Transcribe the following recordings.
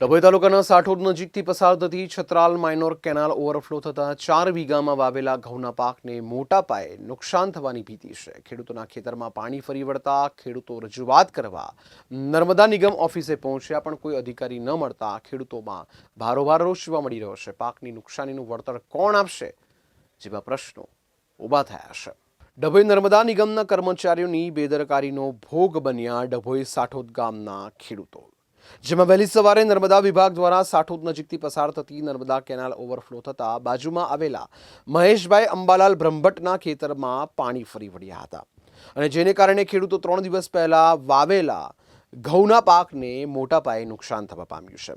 ડભોઈ તાલુકાના સાઠોડ નજીકથી પસાર થતી છત્રાલ માઇનોર કેનાલ ઓવરફ્લો થતાં ચાર વીઘામાં વાવેલા ઘઉંના પાકને મોટા પાયે નુકસાન થવાની ભીતિ છે. ખેડૂતોના ખેતરમાં પાણી ફરી વળતા ખેડૂતો રજૂઆત કરવા નર્મદા નિગમ ઓફિસે પહોંચ્યા પણ કોઈ અધિકારી ન મળતા ખેડૂતોમાં ભારોભાર રોષ જોવા મળી રહ્યો છે. પાકની નુકસાનીનું વળતર કોણ આપશે? જેવા પ્રશ્નો ઊભા થયા છે. ડભોઈ નર્મદા નિગમના કર્મચારીઓની બેદરકારીનો ભોગ બન્યા ડભોઈ સાઠોદ ગામના ખેડૂતો. જેમાં વહેલી સવારે નર્મદા વિભાગ દ્વારા સાઠોદ નજીકથી પસાર થતી નર્મદા કેનાલ ઓવરફ્લો થતા બાજુમાં આવેલા મહેશભાઈ અંબાલાલ બ્રહ્મભટ્ટના ખેતરમાં પાણી ફરી વળ્યા હતા. અને જેને કારણે ખેડૂતો ત્રણ દિવસ પહેલા વાવેલા ઘઉંના પાકને મોટા પાયે નુકસાન થવા પામ્યું છે.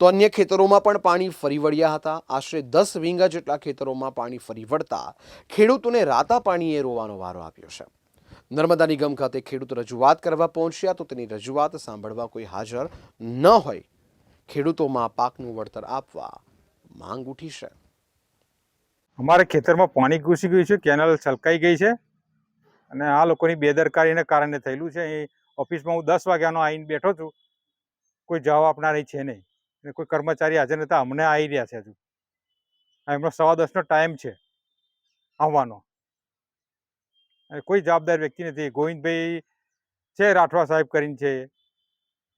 તો અન્ય ખેતરોમાં પણ પાણી ફરી વળ્યા હતા. આશરે દસ વીંગા જેટલા ખેતરોમાં પાણી ફરી વળતા ખેડૂતોને રાતા પાણીએ રોવાનો વારો આવ્યો છે. નર્મદા નિગમ ખાતે ખેડૂત રજૂઆત કરવા પહોંચ્યા તો તેની રજૂઆત સાંભળવા કોઈ હાજર ન હોય. ખેડૂતોમાં પાકનું વળતર આપવા માંગ ઉઠી છે. અમારે ખેતરમાં પાણી ઘૂસી ગયું છે, કેનલ છલકાઈ ગઈ છે અને આ લોકોની બેદરકારીને કારણે થયેલું છે. અહીં ઓફિસમાં હું દસ વાગ્યાનો આવીને બેઠો છું. કોઈ જવાબ આપનારી છે નહીં અને કોઈ કર્મચારી હાજર નતા અમને આવી રહ્યા છે હજુ. એમનો સવા દસનો ટાઈમ છે આવવાનો. અને કોઈ જવાબદાર વ્યક્તિ નથી. ગોવિંદભાઈ છે રાઠવા સાહેબ કરીને છે.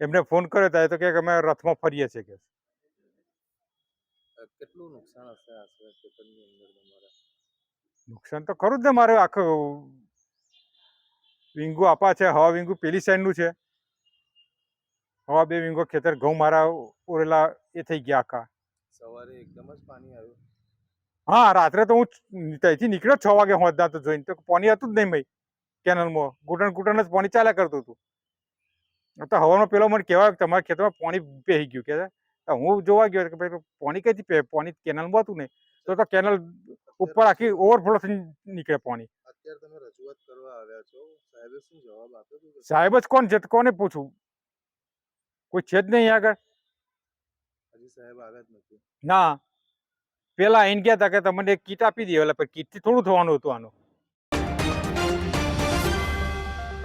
એમને ફોન કર્યો ત્યારે તો કે અમે રથમાં ફરીએ છીએ કે. કેટલું નુકસાન હશે નુકસાન તો ખરું જ ને મારે આખું વિંગુ આપા છે હવા વિંગુ પેલી સાઈડનું છે. હવા બે વિંગો ખેતર ઘઉં મારા ઓરેલા એ થઈ ગયા આખા. સવારે એકદમ જ પાણી આવ્યું. હા રાત્રે તો હું ત્યાંથી નીકળ્યો છ વાગે હોદના તો જોઈને. તો પાણી હતું જ નહીં ભાઈ કેનલમાં. ઘૂંટણ ઘૂંટણ જ પાણી ચાલ્યા કરતું હતું. તો હવાનો પેલો મને કહેવાય કે તમારા ખેતરમાં પાણી પહેરી ગયું. કે હું જોવા ગયો કે ભાઈ પાણી કઈથી પાણી કેનલમાં હતું ને તો તો કેનલ ઉપર આખી ઓવરફ્લો થઈ નીકળે પાણી. અત્યારે તમે રજૂઆત કરવા આવ્યા છો. સાહેબે શું જવાબ આપ્યો સાહેબ જ કોણ છે કોને પૂછું? કોઈ છે જ નહીં આગળ? હજી સાહેબ આવ્યા જ નથી. ના. પેલા આઈને ગયા હતા કે તમને કીટ આપી દે એટલે કીટથી થોડું થવાનું હતું આનું.